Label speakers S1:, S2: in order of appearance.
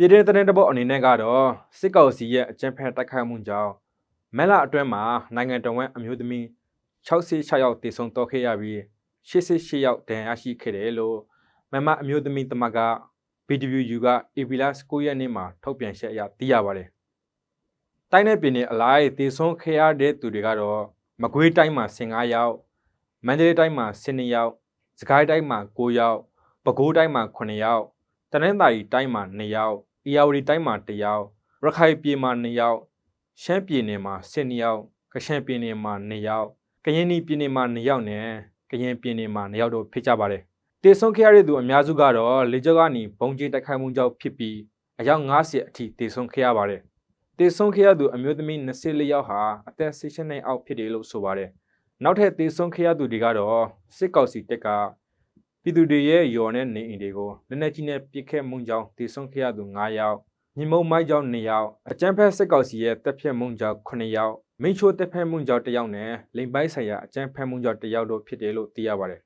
S1: ပြည်တွင်းသတင်းတပုတ်အနေနဲ့ကတော့စစ်ကောင်စီရဲ့အကြမ်းဖက်တိုက်ခိုက်မှုကြောင့်မဲလအတွင်းမှာနိုင်ငံတော်ဝန်အမျိုးသမီး66ယောက်တေဆုံးတော့ခဲ့ရပြီး88ယောက်ဒဏ်ရာရှိခဲ့တယ်လို့မမအမျိုးသမီးတမက BWU က APLS 9ရက်နေ့မှာထုတ်ပြန်ချက်အရသိရပါတယ်။တိုင်းနယ်ပြည်နယ်အလိုက်တေဆုံးခဲ့ရတဲ့သူတွေကတော့မကွေးတိုင်းမှာ15ယောက်မန္တလေးတိုင်းမှာ12ယောက်စကိုင်းတိုင်းမှာ9ယောက်ပဲခူးတိုင်းမှာ9ယောက်တနင်္သာရီတိုင်းမှာ2ယောက် အေရဝတီတိုင်းမှာ1ယောက်ရခိုင်ပြည်မှာ2ယောက်ရှမ်းပြည်နယ်မှာ12ယောက်ကချင်ပြည်နယ်မှာ2ယောက်ကရင်ပြည်နယ်မှာ2ယောက်နဲ့ကရင်ပြည်နယ်မှာ2ယောက်တို့ဖြစ်ကြပါတယ်တေဆုံးခဲ့ရတဲ့သူအများစုကတော့လေကြောင်းကနေဘုံကျင်းတိုက်ခိုက်မှုကြောင့်ဖြစ်ပြီးအယောက်90အထိတေဆုံးခဲ့ရပါတယ်တေဆုံးခဲ့ရသူအမျိုးသမီး24ယောက်ဟာအသက်16နှစ်အောက်ဖြစ်တယ်လို့ဆိုပါတယ်နောက်ထပ်တေဆုံးခဲ့ရသူတွေကတော့စစ်ကောက်စီတက်က ပြည်သူတွေရဲ့ယော်နဲ့နေအိမ်တွေကိုလက်နက်ကြီးနဲ့ပစ်ခတ်မှုကြောင့်တေဆုံးခဲ့ရသူ9ယောက်မြင်းမုံမိုက်ကြောင့်2ယောက်အကြမ်းဖက်စစ်ကောက်စီရဲ့တပ်ဖြတ်မှုကြောင့်9ယောက်မိန့်ချိုးတပ်ဖြတ်မှုကြောင့်1ယောက်နဲ့လိမ်ပိုင်းဆိုင်ရာအကြမ်းဖက်မှုကြောင့်1ယောက်တို့ဖြစ်တယ်လို့သိရပါတယ်